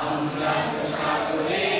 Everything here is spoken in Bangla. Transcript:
আমরা তো সাগরে